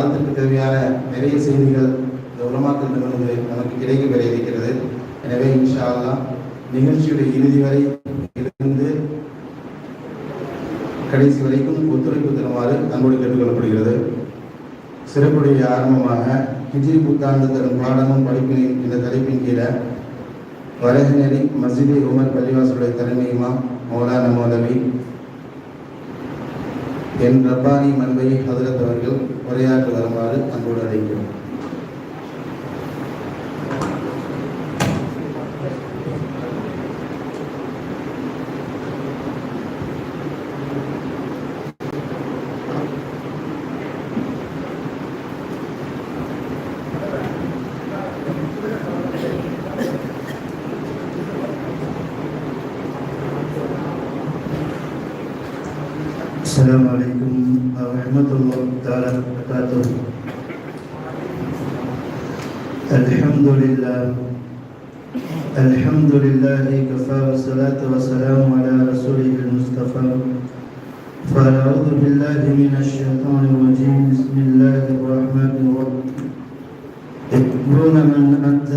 காலத்திற்கு தேவையான நிறைய செய்திகள் இந்த உலமாக்கல் நிறுவனங்கள் நமக்கு கிடைக்க பெற இருக்கிறது. எனவே இன்ஷா நிகழ்ச்சியுடைய இறுதி வரை இருந்து கடைசி வரைக்கும் ஒத்துழைப்பு தருமாறு அன்போடு கேட்டுக்கொள்ளப்படுகிறது. சிறப்புடைய ஆரம்பமாக ஹிஜ்ரி புத்தாண்டு தரும் பாடமும் படிப்பினையும் இந்த தலைப்பின் கீழே வரகநேரி மஸ்ஜிதி உமர் பள்ளிவாசலுடைய தலைமையுமா மௌலான மௌலவி என் ரப்பானி மன்வை ஹதரத் அவர்கள் உரையாற்ற வருமாறு அன்போடு அழைக்கிறோம் السلام عليكم الحمد لله كفى والصلاة والسلام على رسوله المصطفى. فأعوذ بالله من الشيطان الرجيم. بسم الله الرحمن الرحيم. يقولون من أنت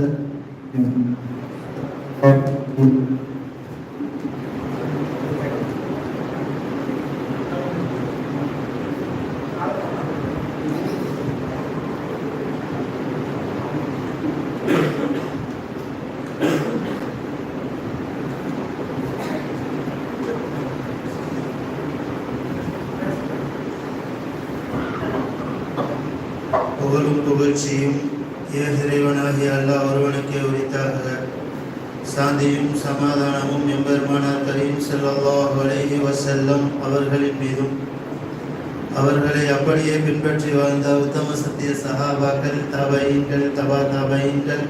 அல்லாஹ் ஒருவனுக்கே உரித்தாக. சாந்தியும் சமாதானமும் எம்பெருமானார் கரீம் செல்லல்லாஹ் அலேஹி வசல்லம் அவர்களின் மீதும். அவர்களை அப்படியே பின்பற்றி வாழ்ந்த உத்தம சத்திய சஹாபாக்கள் தபைன்கள் தபா தபைன்கள்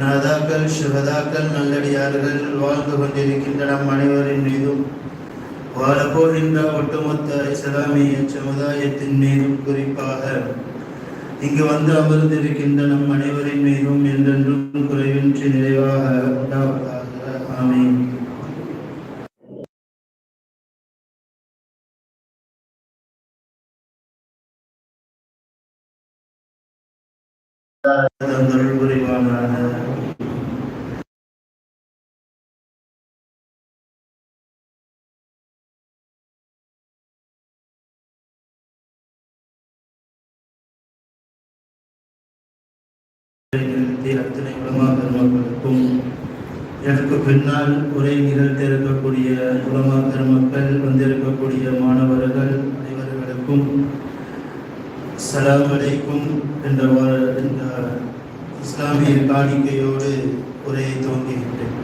நாதாக்கள் சுகதாக்கள் நல்லடியார்கள் வாழ்ந்து கொண்டிருக்கின்ற நம் அனைவரின் மீதும். வாழப்போகின்ற ஒட்டுமொத்த இஸ்லாமிய சமுதாயத்தின் மீதும் குறிப்பாக இங்கு வந்து அமர்ந்திருக்கின்ற நம் அனைவரின் மீதும் என்றென்றும் குறைவின்றி நிறைவாக ஆமீன். தந்தருள் புரிவானாக. உலமா பெருமக்களுக்கும் எனக்கு பின்னால் உரை நிகழ்த்த இருக்கக்கூடிய உலமா பெருமக்கள் வந்திருக்கக்கூடிய மாணவர்கள் அனைவர்களுக்கும் சலாம் அலைக்கும் என்ற இந்த இஸ்லாமிய காணிக்கையோடு உரையை துவங்கிவிட்டேன்.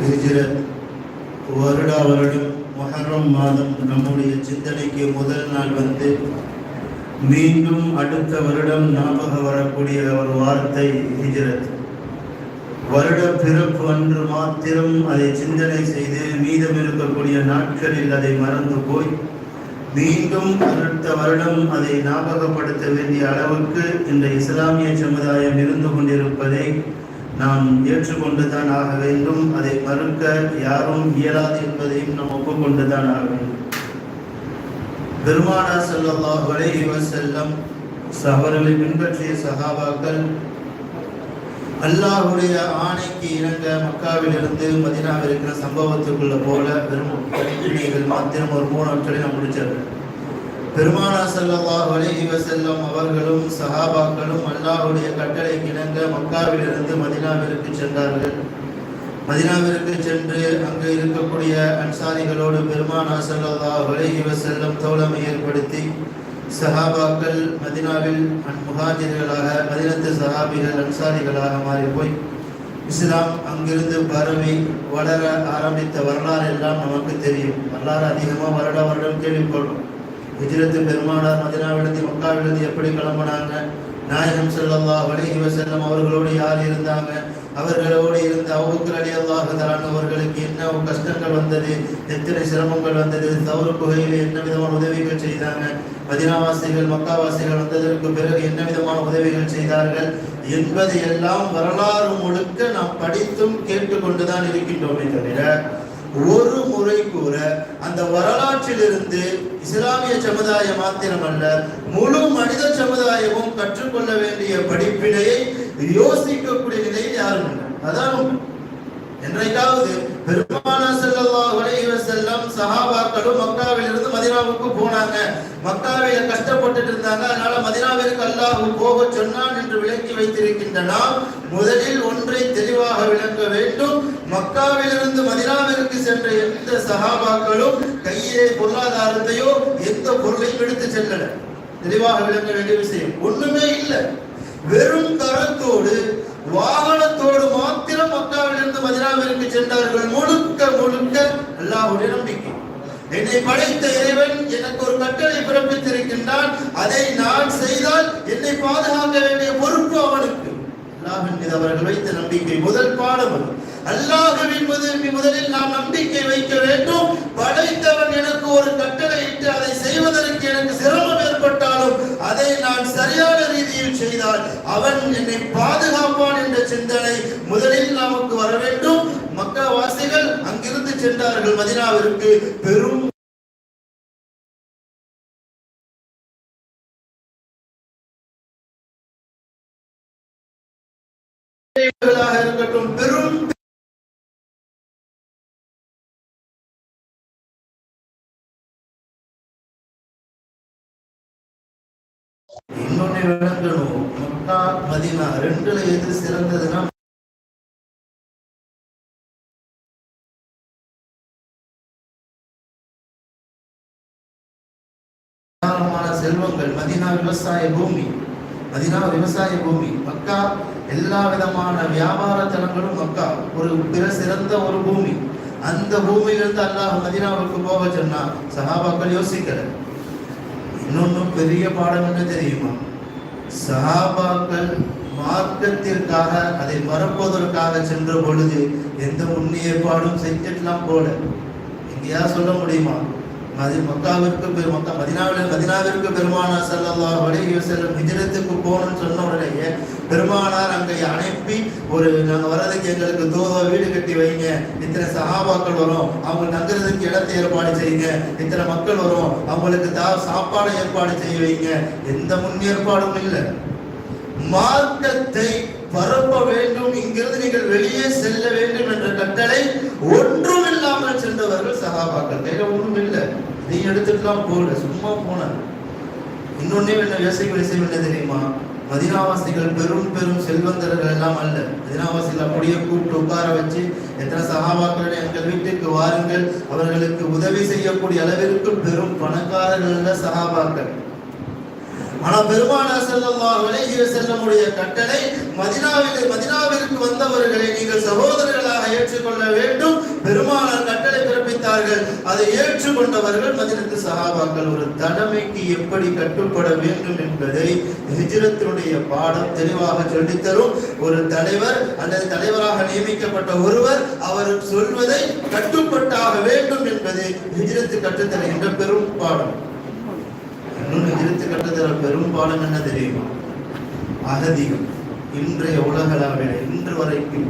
ஹிஜ்ரத் வருடா வருடம் மொஹர்ரம் மாதம் நம்முடைய சிந்தனைக்கு முதல் நாள் வந்து மீண்டும் அடுத்த வருடம் ஞாபகம் வரக்கூடிய ஒரு வார்த்தை ஹிஜரத். வருட பிறப்பு அன்று மாத்திரம் அதை சிந்தனை செய்து மீதம் இருக்கக்கூடிய நாட்களில் அதை மறந்து போய் மீண்டும் அடுத்த வருடம் அதை ஞாபகப்படுத்த வேண்டிய அளவுக்கு இந்த இஸ்லாமிய சமுதாயம் இருந்து கொண்டிருப்பதை நாம் ஏற்றுக்கொண்டுதான் ஆக வேண்டும். அதை மறுக்க யாரும் இயலாது என்பதையும் நாம் ஒப்புக்கொண்டுதான் ஆக வேண்டும். பெருமானா ஸல்லல்லாஹு இவர் செல்லம் அவர்களை பின்பற்றிய சகாபாக்கள் அல்லாஹுடைய ஆணைக்கு இணங்க மக்காவிலிருந்து மதினாவில் இருக்கிற சம்பவத்துக்குள்ள போல பெரும் படிப்பினைகள் மாத்திரம் ஒரு மூணு நாட்களில் நாம் முடிச்சிருக்கோம் பெருமானா ஸல்லல்லாஹு அலைஹி செல்லம் அவர்களும் சஹாபாக்களும் அல்லாஹ்வுடைய கட்டளைக்கு இணங்க மக்காவிலிருந்து மதினாவிற்கு சென்றார்கள். மதினாவிற்கு சென்று அங்கு இருக்கக்கூடிய அன்சாரிகளோடு பெருமானா ஸல்லல்லாஹு அலைஹி செல்லும் தோழமை ஏற்படுத்தி சஹாபாக்கள் மதினாவில் அன் மதினத்து சஹாபிகள் அன்சாரிகளாக மாறி போய் இஸ்லாம் அங்கிருந்து பரவி வளர ஆரம்பித்த வரலாறு எல்லாம் நமக்கு தெரியும். வரலாறு அதிகமாக வருட வருடம் கேள்விப்படும். ஹிஜ்ரத்து பெருமானார் மதினாவிலிருந்து மக்காவிலிருந்து எப்படி கிளம்புனாங்க? நாயகம் ஸல்லல்லாஹு அலைஹி செல்லம் அவர்களோடு யார் இருந்தாங்க? அவர்களோடு இருந்த அவுபக்கர் அலி அல்லாஹ் அவர்களுக்கு என்ன கஷ்டங்கள் வந்தது எத்தனை சிரமங்கள் வந்தது தவறு குகையில் என்ன விதமான உதவிகள் செய்தாங்க மதினாவாசிகள் மக்காவாசிகள் வந்ததற்கு பிறகு என்ன விதமான உதவிகள் செய்தார்கள் என்பதை எல்லாம் வரலாறு முழுக்க நாம் படித்தும் கேட்டுக்கொண்டுதான் இருக்கின்றோமே தவிர ஒரு முறை கூற அந்த வரலாற்றிலிருந்து இஸ்லாமிய சமுதாயம் மாத்திரமல்ல முழு மனித சமுதாயமும் கற்றுக்கொள்ள வேண்டிய படிப்பினையை யோசிக்கக்கூடிய நிலையில் யாரும் அதான் என்றைக்காவது பெருமானா ஸல்லல்லாஹு அலைஹி வஸல்லம் சஹாபாக்களும் மக்காவில் இருந்து போனாங்க. மக்காவில கஷ்டப்பட்டுட்டு இருந்தாங்க. அதனால மதினாவிற்கு அல்லாஹ் போக சொன்னான் என்று விளக்கி வைத்திருக்கின்ற நாம் முதலில் ஒன்றை தெளிவாக விளக்க வேண்டும். மக்காவிலிருந்து மதினா சென்ற எந்த சகாபாக்களும் கையிலே பொருளாதாரத்தையோ எந்த பொருளையும் எடுத்து செல்லல. தெளிவாக விளங்க வேண்டிய விஷயம் ஒண்ணுமே இல்லை. வெறும் தரத்தோடு வாகனத்தோடு மாத்திரம் மக்காவிலிருந்து மதினாவிற்கு சென்றார்கள் முழுக்க முழுக்க அல்லாஹுடைய நம்பிக்கை. என்னை படைத்த இறைவன் எனக்கு ஒரு கட்டளை பிறப்பித்திருக்கின்றான். அதை நான் செய்தால் என்னை பாதுகாக்க வேண்டிய பொறுப்பு அவனுக்கு. அல்லாஹின் மீது அவர்கள் வைத்த நம்பிக்கை முதல் பாடம் அல்லாஹுவின் அல்லாஹ்வின் மீது முதலில் நாம் நம்பிக்கை வைக்க வேண்டும். படைத்தவன் எனக்கு ஒரு கட்டளை இட்டு அதை செய்வதற்கு எனக்கு சிரமம் ஏற்பட்டாலும் அதை நான் சரியான ரீதியில் செய்தால் அவன் என்னை பாதுகாப்பான் என்ற சிந்தனை முதலில் நமக்கு வர வேண்டும். மக்கவாசிகள் அங்கிருந்து சென்றார்கள் மதினாவிற்கு. பெரும் இருக்கட்டும். பெரும் இன்னொன்னு விளங்கணும் மக்கா மதினா ரெண்டுல எது சிறந்ததுன்னா செல்வங்கள். மதினா விவசாய பூமி. மதினா விவசாய பூமி மக்கா எல்லா விதமான வியாபார தலங்களும் மக்கா. ஒரு பிற சிறந்த ஒரு பூமி. அந்த பூமியிலிருந்து அல்லாஹ் மதினாவுக்கு போக சொன்னா சஹாபாக்கள் யோசிக்கல. இன்னொன்னு பெரிய பாடம் என்ன தெரியுமா? சஹாபாக்கள் மார்க்கத்திற்காக அதை மறப்பதற்காக சென்ற பொழுது எந்த முன்னேற்பாடும் செஞ்சிடலாம் போல எங்கேயா சொல்ல முடியுமா? மதி மக்காவிற்கு பெரு மக்கா மதினாவில் மதினாவிற்கு பெருமானார் செல்லல்லா அலைஹி செல்லும் ஹிஜ்ரத்துக்கு போகணும்னு சொன்ன உடனேயே பெருமானார் அங்கே அனுப்பி ஒரு நாங்கள் வர்றதுக்கு எங்களுக்கு தூர வீடு கட்டி வைங்க. இத்தனை சகாபாக்கள் வரும். அவங்க தங்குறதுக்கு இடத்தை ஏற்பாடு செய்யுங்க. இத்தனை மக்கள் வரும். அவங்களுக்கு தா சாப்பாடு ஏற்பாடு செய்ய வைங்க. எந்த முன்னேற்பாடும் இல்லை. மார்க்கத்தை பரப்ப வேண்டும். இங்கிருந்து நீங்கள் வெளியே செல்ல வேண்டும் என்ற கட்டளை ஒன்றும் இல்லாமல் சென்றவர்கள் சகாபாக்கள். கையில ஒன்றும் இல்லை நீ எடுத்துட்டுலாம் போகல சும்மா போன. இன்னொன்னே என்ன யோசிக்க விஷயம் என்ன தெரியுமா? மதினாவாசிகள் பெரும் பெரும் செல்வந்தர்கள் எல்லாம் அல்ல. மதினாவாசிகள் அப்படியே கூப்பிட்டு உட்கார வச்சு எத்தனை சகாபாக்கள் எங்கள் வீட்டுக்கு வாருங்கள். அவர்களுக்கு உதவி செய்யக்கூடிய அளவிற்கு பெரும் பணக்காரர்கள் அல்ல சகாபாக்கள். ஆனா பெருமானார் ஸல்லல்லாஹு அலைஹி செல்லமுடைய கட்டளை மதீனாவில் மதினாவிற்கு வந்தவர்களை நீங்கள் சகோதரர்களாக ஏற்றுக்கொள்ள வேண்டும். பெருமானார் கட்டளை பிறப்பித்தார்கள். அதை ஏற்றுக்கொண்டவர்கள் மதினத்து சகாபாக்கள் ஒரு தலைமைக்கு எப்படி கட்டுப்பட வேண்டும் என்பதை ஹிஜ்ரத்தினுடைய பாடம் தெளிவாக சொல்லித் தரும் ஒரு தலைவர் அல்லது தலைவராக நியமிக்கப்பட்ட ஒருவர் அவர் சொல்வதை கட்டுப்பட்டாக வேண்டும் என்பது ஹிஜ்ரத்து கற்றுத்தருகின்ற பெரும் பாடம். கட்டத்தில் பெரும்பாலும் என்ன தெரியுமா? அகதிகள். இன்றைய உலகளவில் இன்று வரைக்கும்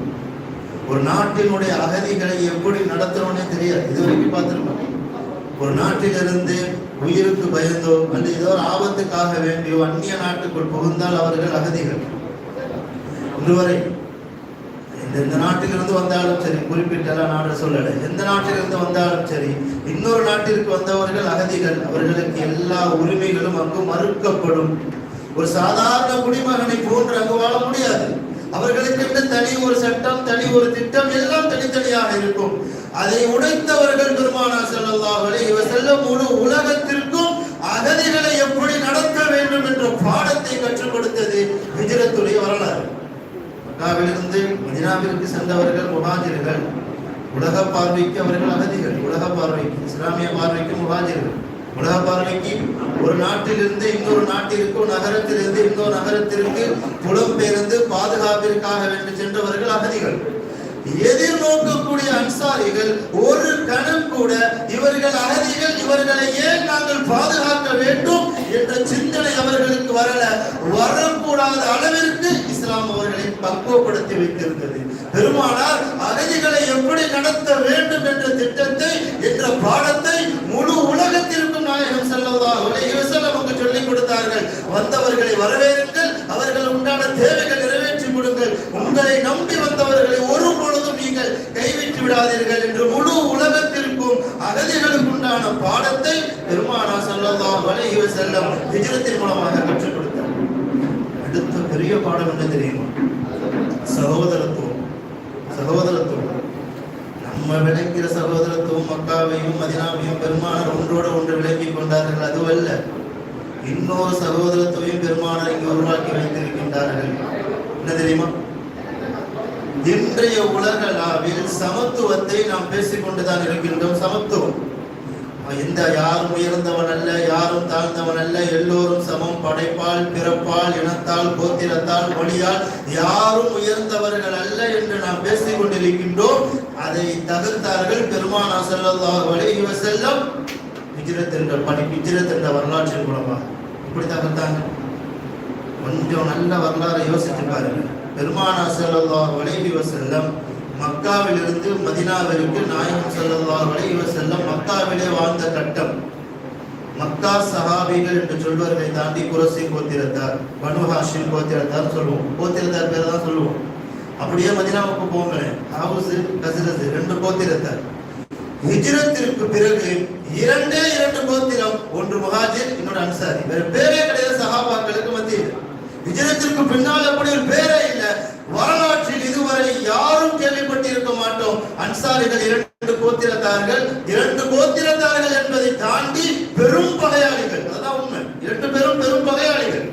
ஒரு நாட்டினுடைய அகதிகளை எப்படி நடத்துறோம்னே தெரியாது. இது வரைக்கும் பார்த்துருப்பாங்க ஒரு நாட்டிலிருந்து உயிருக்கு பயந்தோ அல்லது ஏதோ ஒரு ஆபத்துக்காக வேண்டியோ அந்நிய நாட்டுக்குள் புகுந்தால் அவர்கள் அகதிகள். இன்று வரை இந்த இந்த நாட்டிலிருந்து வந்தாலும் சரி குறிப்பிட்டெல்லாம் நாடு சொல்லலை. எந்த நாட்டிலிருந்து வந்தாலும் சரி இன்னொரு நாட்டிற்கு வந்தவர்கள் அகதிகள். அவர்களுக்கு எல்லா உரிமைகளும் அங்கு மறுக்கப்படும். ஒரு சாதாரண குடிமகனை போன்று அங்கு வாழ முடியாது. அவர்களுக்கு தனி ஒரு சட்டம் தனி ஒரு திட்டம் எல்லாம் தனித்தனியாக இருக்கும். அதை உடைத்தவர்கள் பெருமானா ஸல்லல்லாஹு இவர் வஸல்லம் முழு உலகத்திற்கும் அகதிகளை எப்படி நடத்த வேண்டும் என்ற பாடத்தை கற்றுக் கொடுத்தது விஜயத்துடைய வரலாறு. மக்காவிலிருந்து மதினாவிற்கு சென்றவர்கள் முகாஜிர்கள். உலக பார்வைக்கு அவர்கள் அகதிகள். உலக பார்வைக்கு இஸ்லாமிய பார்வைக்கு முகாஜிர்கள். உலக பார்வைக்கு ஒரு நாட்டிலிருந்து இன்னொரு நாட்டிற்கு நகரத்திலிருந்து இன்னொரு நகரத்திற்கு புலம்பெயர்ந்து பாதுகாப்பிற்காக வேண்டி சென்றவர்கள் அகதிகள். எதிர்நோக்கக்கூடிய அன்சாரிகள் ஒரு கணம் கூட இவர்கள் அகதிகள் இவர்களை ஏன் நாங்கள் பாதுகாக்க வேண்டும் என்ற சிந்தனை அவர்களுக்கு வரல. வரக்கூடாத அளவிற்கு இஸ்லாம் அவர்களை பக்குவப்படுத்தி வைத்திருந்தது. பெருமானார் அகதிகளை எப்படி நடத்த வேண்டும் என்ற திட்டத்தை என்ற பாடத்தை முழு உலகத்திற்கும் நாயகம் செல்லவதாக நமக்கு சொல்லிக் கொடுத்தார்கள். வந்தவர்களை வரவேற்க அவர்கள் உண்டான தேவைகள் நிறைவேற்றி உங்களை நம்பி வந்தவர்களை ஒரு பொழுதும் நீங்கள் கைவிட்டு விடாதீர்கள் என்று முழு உலகத்திற்கும் அகதிகளுக்கு உண்டான பாடத்தை பெருமானா செல்லலாம் வலையுவ செல்லம் விஜயத்தின் மூலமாக கற்றுக் கொடுத்தார். அடுத்த பெரிய பாடம் என்ன தெரியுமா? சகோதரத்துவம். சகோதரத்துவம். நம்ம விளங்கிற சகோதரத்துவம் மக்காவையும் மதினாவையும் பெருமானார் ஒன்றோடு ஒன்று விளங்கி கொண்டார்கள் அதுவல்ல. இன்னொரு சகோதரத்துவையும் பெருமானார் இங்கு உருவாக்கி வைத்திருக்கின்றார்கள். என்ன தெரியுமா? இன்றைய உலகளாவில் சமத்துவத்தை நாம் பேசிக்கொண்டுதான் இருக்கின்றோம் சமத்துவம். எந்த யாரும் உயர்ந்தவன் அல்ல யாரும் தாழ்ந்தவன் அல்ல எல்லோரும் சமம். படைப்பால் பிறப்பால் இனத்தால் கோத்திரத்தால் மொழியால் யாரும் உயர்ந்தவர்கள் அல்ல என்று நாம் பேசிக் கொண்டிருக்கின்றோம் அதை தகர்த்தார்கள் பெருமானா செல்லதாக செல்லம் வஸல்லம். ஹிஜ்ரத் என்ற படி ஹிஜ்ரத் என்ற வரலாற்றின் மூலமாக இப்படி தகர்த்தாங்க. கொஞ்சம் நல்ல வரலாறை யோசித்து பாருங்க. பெருமானா ஸல்லல்லாஹு அலைஹி செல்லம் மக்காவிலிருந்து மதினாவிற்கு நாயகம் ஸல்லல்லாஹு அலைஹி செல்லம் மக்காவிலே வாழ்ந்த கட்டம். மக்கா சஹாபிகள் என்று சொல்வர்களை தாண்டி குரசி கோத்திரத்தார் பனு ஹாஷிம் கோத்திரத்தார் சொல்லுவோம் கோத்திரத்தார் பேர் தான் சொல்லுவோம் அப்படியே மதினாவுக்கு போங்களேன். ஹவுஸ் கசிரசு ரெண்டு கோத்திரத்தார். ஹிஜ்ரத்திற்கு பிறகு இரண்டே இரண்டு கோத்திரம் ஒன்று முஹாஜிர் இன்னொரு அன்சாரி. வேற பேரே கிடையாது சஹாபாக்களுக்கு மத்தியில். விஜயத்திற்கு பின்னால் அப்படி ஒரு பேரே இல்லை. வரலாற்றில் இதுவரை யாரும் கேள்விப்பட்டிருக்க மாட்டோம். அன்சாரிகள் இரண்டு கோத்திரத்தார்கள். இரண்டு கோத்திரத்தார்கள் என்பதை தாண்டி பெரும் பகையாளிகள். அதான் உண்மை. இரண்டு பேரும் பெரும் பகையாளிகள்.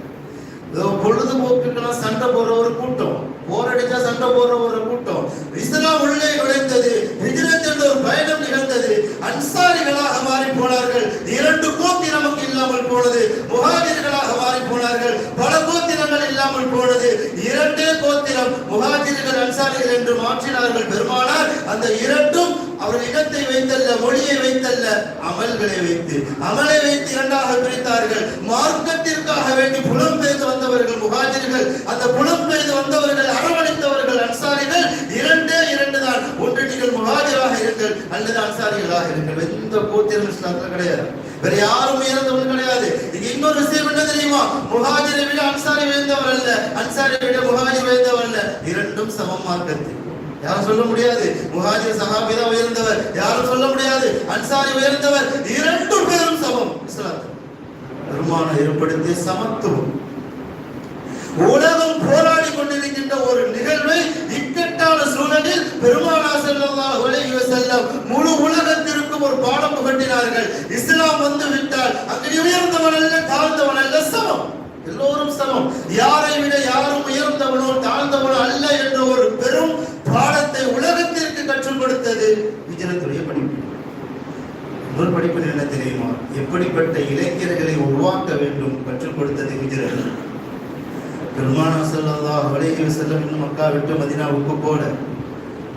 பொழுதுபோக்குக்கெல்லாம் சண்டை போடுற ஒரு கூட்டம். போரடிச்சா சண்டை போடுற ஒரு கூட்டம். இஸ்லாம் உள்ளே நுழைந்தது. ஹிஜ்ரத் என்ற ஒரு பயணம் நிகழ்ந்தது. அன்சாரிகளாக மாறி போனார்கள். இரண்டு கோத்தி நமக்கு இல்லாமல் போனது. முஹாஜிர்களாக மாறி போனார்கள். பல இல்லாமல் போனது இரண்டே கோத்திரம் முஹாஜிர்கள் அன்சாரிகள் என்று மாற்றினார்கள். பெருமானார் அந்த இரண்டும் அவர் இடத்தை வைத்தல்ல மொழியை வைத்தல்ல அமல்களை வைத்து அமலை வைத்து இரண்டாக பிரித்தார்கள். மார்க்கத்திற்காக வேண்டி புலம் பெய்து வந்தவர்கள் முகாஜிர்கள். அந்த புலம் பெய்து வந்தவர்கள் அரவணைத்தவர்கள் அன்சாரிகள் இரண்டே இரண்டு தான் ஒன்று நீங்கள் முகாஜராக இருங்கள் அல்லது அன்சாரிகளாக இருங்கள். எந்த கோத்திரம் கிடையாது. வேற யாரும் உயர்ந்தவர்கள் கிடையாது. இது இன்னொரு விஷயம் என்ன தெரியுமா? முகாஜரை விட அன்சாரி உயர்ந்தவர் அல்ல. அன்சாரி விட முகாஜி உயர்ந்தவர் அல்ல. இரண்டும் சமம். மார்க்கத்தில் யாரும் சொல்ல முடியாது. முஹாஜிர் சஹாபி தான் உயர்ந்தவர். யாரும் சொல்ல முடியாது. அன்சாரி உயர்ந்தவர். இரண்டு பேரும் சமம். இஸ்லாத்தில் பெருமானம் ஏற்படுத்தி சமத்துவம். உலகம் போராடி கொண்டிருக்கின்ற ஒரு நிகழ்வை இக்கட்டான சூழலில் பெருமானா ஸல்லல்லாஹு அலைஹி செல்லம் முழு உலகத்திற்கும் ஒரு பாடம் புகட்டினார்கள். இஸ்லாம் வந்து விட்டால் அங்கே உயர்ந்தவன் அல்ல தாழ்ந்தவன் அல்ல சமம். எல்லோரும் சமம். யாரை விட யாரும் உயர்ந்தவனோ தாழ்ந்தவனோ அல்ல என்ற ஒரு பெரும் பாடத்தை உலகத்திற்கு கற்றுக் கொடுத்தது விஜயத்துடைய படிப்பு. ஒரு படிப்பு என்ன தெரியுமா? எப்படிப்பட்ட இளைஞர்களை உருவாக்க வேண்டும் கற்றுக் கொடுத்தது விஜயன் பெருமானா செல்லதா அலைஹி செல்ல இன்னும் மக்கா விட்டு மதினாவுக்கு போல.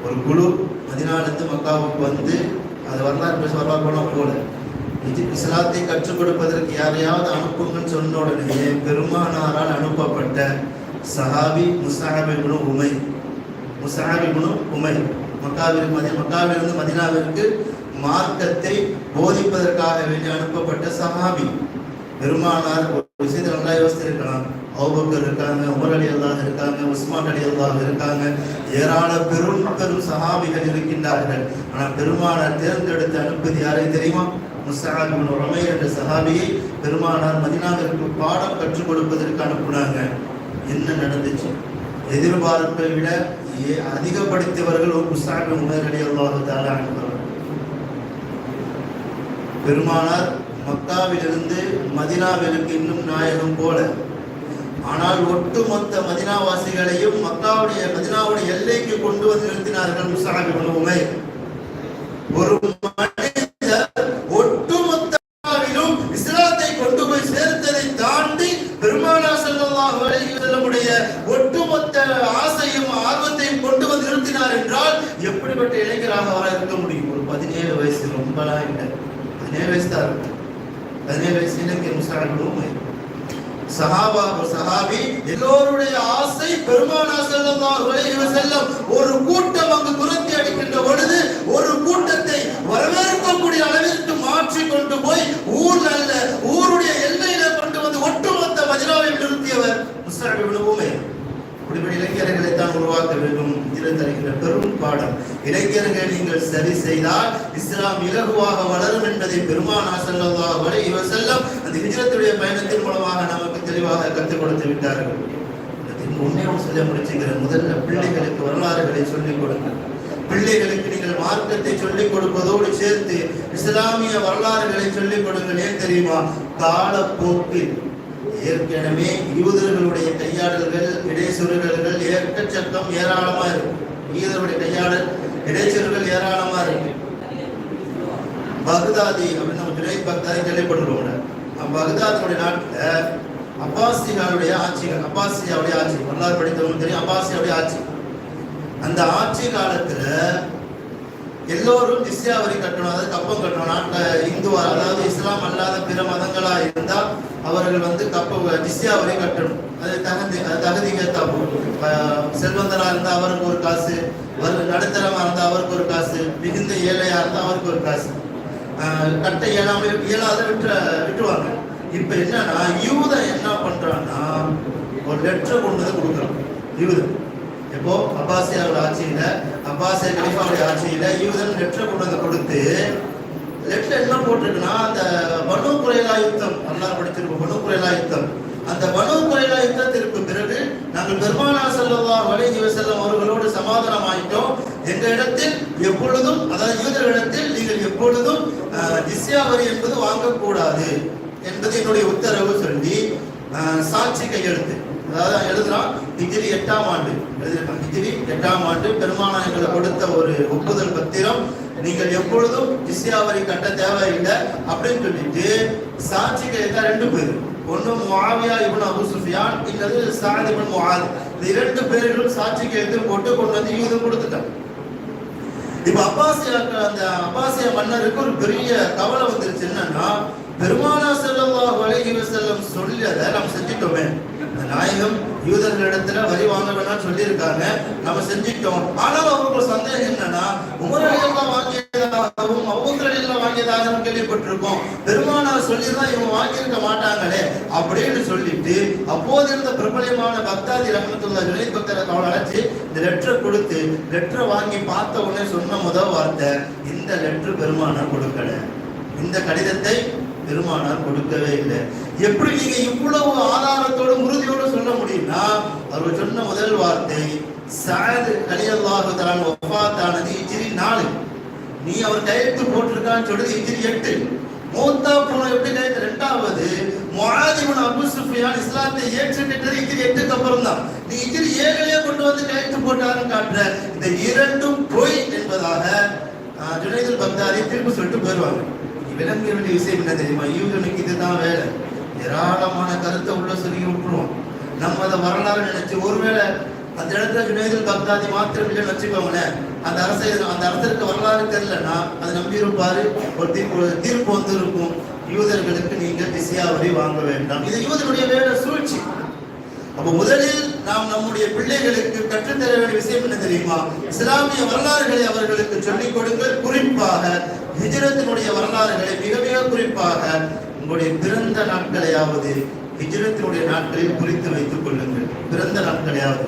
ஒரு குழு மதினாலேருந்து மக்காவுக்கு வந்து அது வரலாறு பேச வரலாறு போனால் போல. இது இஸ்லாத்தை கற்றுக் கொடுப்பதற்கு யாரையாவது அனுப்புங்கன்னு சொன்ன உடனே பெருமானாரால் அனுப்பப்பட்ட சஹாபி முஸ்ஹாபி உமை. முஸ்ஹாபி உமை. மக்காவிற்கு மதி மக்காவிலிருந்து மதினாவிற்கு மார்க்கத்தை போதிப்பதற்காக வேண்டி அனுப்பப்பட்ட சஹாபி. பெருமானார் ஒரு விஷயத்தை நல்லா யோசித்திருக்கலாம் அவுபக்கர் இருக்காங்க உமர் அலி அல்லாஹ் இருக்காங்க உஸ்மான் அலி அல்லாஹ் இருக்காங்க. ஏராள பெரும் பெரும் சஹாபிகள் இருக்கின்றார்கள். ஆனால் பெருமானார் தேர்ந்தெடுத்து அனுப்பது யாரை தெரியுமா? முஸ்ஸாப் உடமை என்ற சஹாபியை பெருமானார் மதினாவிற்கு பாடம் கற்றுக் கொடுப்பதற்கு அனுப்புனாங்க. என்ன நடந்துச்சு? எதிர்பார்ப்பை விட ஏ- அதிகப்படுத்தியவர்கள் ஒரு முஸ்ஸாப் உமர் உமைர் அலி தாலா அனுப்புகிறார் பெருமானார் மக்காவிலிருந்து மதினாவிற்கு இன்னும் நாயகம் போல ஆனால் ஒட்டுமொத்த மதினாவாசிகளையும் மக்காவுடைய மதினாவுடைய எல்லைக்கு கொண்டு வந்து நிறுத்தினார்கள் முஸ்ஸாப் இப்னு ஒரு மனிதர் ஒட்டுமொத்த இஸ்லாத்தை கொண்டு போய் சேர்த்ததை தாண்டி பெருமானா ஸல்லல்லாஹு அலைஹி வஸல்லமுடைய ஒட்டுமொத்த ஆசையும் ஆர்வத்தையும் கொண்டு வந்து நிறுத்தினார் என்றால் எப்படிப்பட்ட இளைஞராக அவரால் இருக்க முடியும்? ஒரு பதினேழு வயசு ரொம்பலாம் இல்லை. பதினேழு வயசு தான் இருக்கும். பதினேழு வயசு இளைஞர் முஸ்லிம் சஹாபா சஹாபி எல்லோருடைய ஆசை பெருமானா செல்லம் அலைஹி செல்லும் ஒரு கூட்டம் அங்கு துரத்தி அடிக்கின்ற பொழுது ஒரு கூட்டத்தை வரவேற்கக்கூடிய அளவிற்கு மாற்றி கொண்டு போய் ஊர் அல்ல ஊருடைய எல்லையில கொண்டு வந்து ஒட்டுமொத்த மஜ்ராவை நிறுத்தியவர். இப்படிப்பட்ட இளைஞர்களை தான் உருவாக்க வேண்டும். இதில் தருகின்ற பெரும் பாடம். இளைஞர்களை நீங்கள் சரி செய்தால் இஸ்லாம் இலகுவாக வளரும் என்பதை பெருமானா செல்லவா வரை இவர் வஸல்லம் அந்த ஹிஜ்ரத்துடைய பயணத்தின் மூலமாக நமக்கு தெளிவாக கற்றுக் கொடுத்து விட்டார்கள். உண்மையும் சொல்ல முடிச்சுக்கிற முதல்ல பிள்ளைகளுக்கு வரலாறுகளை சொல்லிக் கொடுங்கள். பிள்ளைகளுக்கு நீங்கள் மார்க்கத்தை சொல்லிக் கொடுப்பதோடு சேர்த்து இஸ்லாமிய வரலாறுகளை சொல்லிக் கொடுங்கள். ஏன் தெரியுமா? காலப்போக்கில் ஏற்கனவே யூதர்களுடைய கையாடல்கள் இடைச்சொருகல்கள் ஏற்கச்சக்கம் ஏராளமா இருக்கும் யூதர்களுடைய கையாடல் இடைச்சொருகள் ஏராளமா இருக்கு. பகுதாதி அப்படின்னு நம்ம ஜுனை பக்தாதி கேள்விப்பட்டிருக்கோம் பக்தாதுடைய நாட்டில் அப்பாசியாருடைய ஆட்சிகள் அப்பாசியாவுடைய ஆட்சி வரலாறு படித்தவங்க தெரியும் அப்பாசியாவுடைய ஆட்சி. அந்த ஆட்சி காலத்துல எல்லோரும் ஜிஸ்யா கட்டணும் அதாவது கப்பம் கட்டணும். நாட்டில் இந்து அதாவது இஸ்லாம் அல்லாத பிற மதங்களா இருந்தால் அவர்கள் வந்து கப்ப ஜிஸ்யா கட்டணும் அது தகுதி அது தகுதிக்கு ஏத்தாப்போ செல்வந்தரா இருந்தா அவருக்கு ஒரு காசு நடுத்தரமாக நடுத்தரமா இருந்தா அவருக்கு ஒரு காசு மிகுந்த ஏழையா இருந்தா அவருக்கு ஒரு காசு. கட்ட இயலாம இயலாத விட்டு விட்டுருவாங்க. இப்ப என்னன்னா யூத என்ன பண்றான்னா ஒரு லெட்டர் கொண்டு வந்து கொடுக்குறான். யூத இப்போ அப்பாசியாவோட ஆட்சியில அப்பாசிய கலிஃபாவுடைய ஆட்சியில யூதன் லெட்டர் கொண்டு வந்து கொடுத்து லெட்டர் என்ன போட்டிருக்குன்னா அந்த வனு குறைலா யுத்தம் நல்லா படிச்சிருக்கோம் வனு குறைலா யுத்தம். அந்த வனு குறைலா யுத்தத்திற்கு பிறகு நாங்கள் பெருமானா செல்லவா அலைஹி செல்லும் அவர்களோடு சமாதானம் ஆயிட்டோம் எங்க இடத்தில் எப்பொழுதும் அதாவது யூதர்களிடத்தில் நீங்கள் எப்பொழுதும் அஹ், வரி என்பது வாங்கக்கூடாது என்பது என்னுடைய உத்தரவு சொல்லி சாட்சி கையெழுத்து. அதாவது எழுதுறான் ஹிஜிரி எட்டாம் ஆண்டு. எழுதியிருக்கான் ஹிஜிரி எட்டாம் ஆண்டு. பெருமானா எங்களை கொடுத்த ஒரு ஒப்புதல் பத்திரம். நீங்கள் எப்பொழுதும் ஜிஸ்யா கட்ட தேவையில்லை அப்படின்னு சொல்லிட்டு சாட்சிகள் எல்லாம் ரெண்டு பேர். ஒன்று முஆவியா இவன் அபு சுஃபியான் இல்லது சாத் இப்னு முஆத் இந்த இரண்டு பேர்களும் சாட்சிக்கு கையெழுத்து போட்டு கொண்டு வந்து யூதம் கொடுத்துட்டான். இப்ப அப்பாசியா அந்த அப்பாசிய மன்னருக்கு ஒரு பெரிய கவலை வந்துருச்சு என்னன்னா பெருமானா ஸல்லல்லாஹு செல்லம் சொல்லி சொல்லியதை நம்ம செஞ்சிட்டோமே. நாயகம் யூதர்களிடத்துல வரி வாங்க வேணாம்னு சொல்லியிருக்காங்க. நம்ம செஞ்சிட்டோம். ஆனால் அவங்களுக்கு சந்தேகம் என்னன்னா உமரடியெல்லாம் வாங்கியதாகவும் அவுங்கரெல்லாம் வாங்கியதாகவும் கேள்விப்பட்டிருக்கோம். பெருமானார் சொல்லிதான் இவங்க வாங்கியிருக்க மாட்டாங்களே அப்படின்னு சொல்லிட்டு அப்போது இருந்த பிரபலமான பக்தாதி ரகத்துள்ள ஜுனைத் பக்தர் அவளை அழைச்சி இந்த லெட்டர் கொடுத்து லெட்டரை வாங்கி பார்த்த உடனே சொன்ன முதல் வார்த்தை இந்த லெட்டர் பெருமானார் கொடுக்கல. இந்த கடிதத்தை பெருமானார் கொடுக்கவே இல்லை. எப்படி நீங்க இவ்வளவு ஆதாரத்தோட உறுதியோட சொல்ல முடியும்னா அவர் சொன்ன முதல் வார்த்தை சாது அலியல்லாஹு தலான் வஃபாத்தானது இச்சிரி நாலு. நீ அவர் கையெழுத்து போட்டிருக்கான்னு சொல்றது இச்சிரி எட்டு. மூத்தா போன எப்படி கையெழுத்து? ரெண்டாவது முஆதிபன் அபு சுஃபியான் இஸ்லாத்தை ஏற்றுக்கிட்டது இச்சிரி எட்டுக்கு அப்புறம் தான் நீ இச்சிரி ஏழிலே கொண்டு வந்து கையெழுத்து போட்டாருன்னு காட்டுற. இந்த இரண்டும் பொய் என்பதாக ஆஹ், பக்தாரி திருப்பி சொல்லிட்டு போயிடுவாங்க விளங்க வேண்டிய விஷயம் என்ன தெரியுமா? யூதனுக்கு இதுதான் வேலை. ஏராளமான கருத்தை உள்ள சொல்லி விட்டுருவோம் நம்ம அதை வரலாறு நினைச்சு ஒருவேளை அந்த இடத்துல ஜுனேதில் பக்தாதி மாத்திரம் இல்லைன்னு வச்சுக்கோங்களேன். அந்த அரசை அந்த அரசருக்கு வரலாறு தெரியலன்னா அதை நம்பி இருப்பாரு ஒரு தீர்ப்பு தீர்ப்பு வந்து இருக்கும். யூதர்களுக்கு நீங்கள் திசையாவரி வாங்க வேண்டாம். இது யூதனுடைய வேலை சூழ்ச்சி. அப்ப முதலில் நாம் நம்முடைய பிள்ளைகளுக்கு கற்றுத்தர வேண்டிய விஷயம் என்ன தெரியுமா? இஸ்லாமிய வரலாறுகளை அவர்களுக்கு சொல்லிக் கொடுங்கள். குறிப்பாக ஹிஜ்ரத்தினுடைய வரலாறுகளை மிக மிக குறிப்பாக உங்களுடைய பிறந்த நாட்களையாவது ஹிஜ்ரத்தினுடைய நாட்களில் குறித்து வைத்துக் கொள்ளுங்கள். பிறந்த நாட்களையாவது.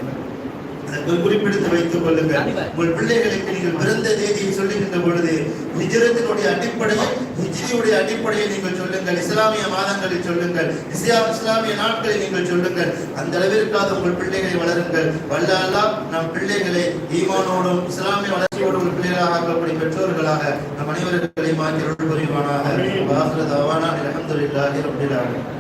குறிப்பிடுத்து வைத்துக் கொள்ளுங்கள். உங்கள் பிள்ளைகளுக்கு நீங்கள் பிறந்த தேதியை சொல்லுகின்ற பொழுது ஹிஜ்ரத்தினுடைய அடிப்படையை ஹிஜ்ரியுடைய அடிப்படையை நீங்கள் சொல்லுங்கள். இஸ்லாமிய மாதங்களில் சொல்லுங்கள். இஸ்லாம் இஸ்லாமிய நாட்களை நீங்கள் சொல்லுங்கள். அந்த அளவிற்காக உங்கள் பிள்ளைகளை வளருங்கள். வல்ல அல்லாஹ் நம் பிள்ளைகளை ஈமானோடும் இஸ்லாமிய வளர்ச்சியோடும் பிள்ளைகளாக ஆக்கக்கூடிய பெற்றோர்களாக நம் அனைவர்களையும் மாற்றி அருள் புரிவானாக. வாஹ்ர ஆலமீன்.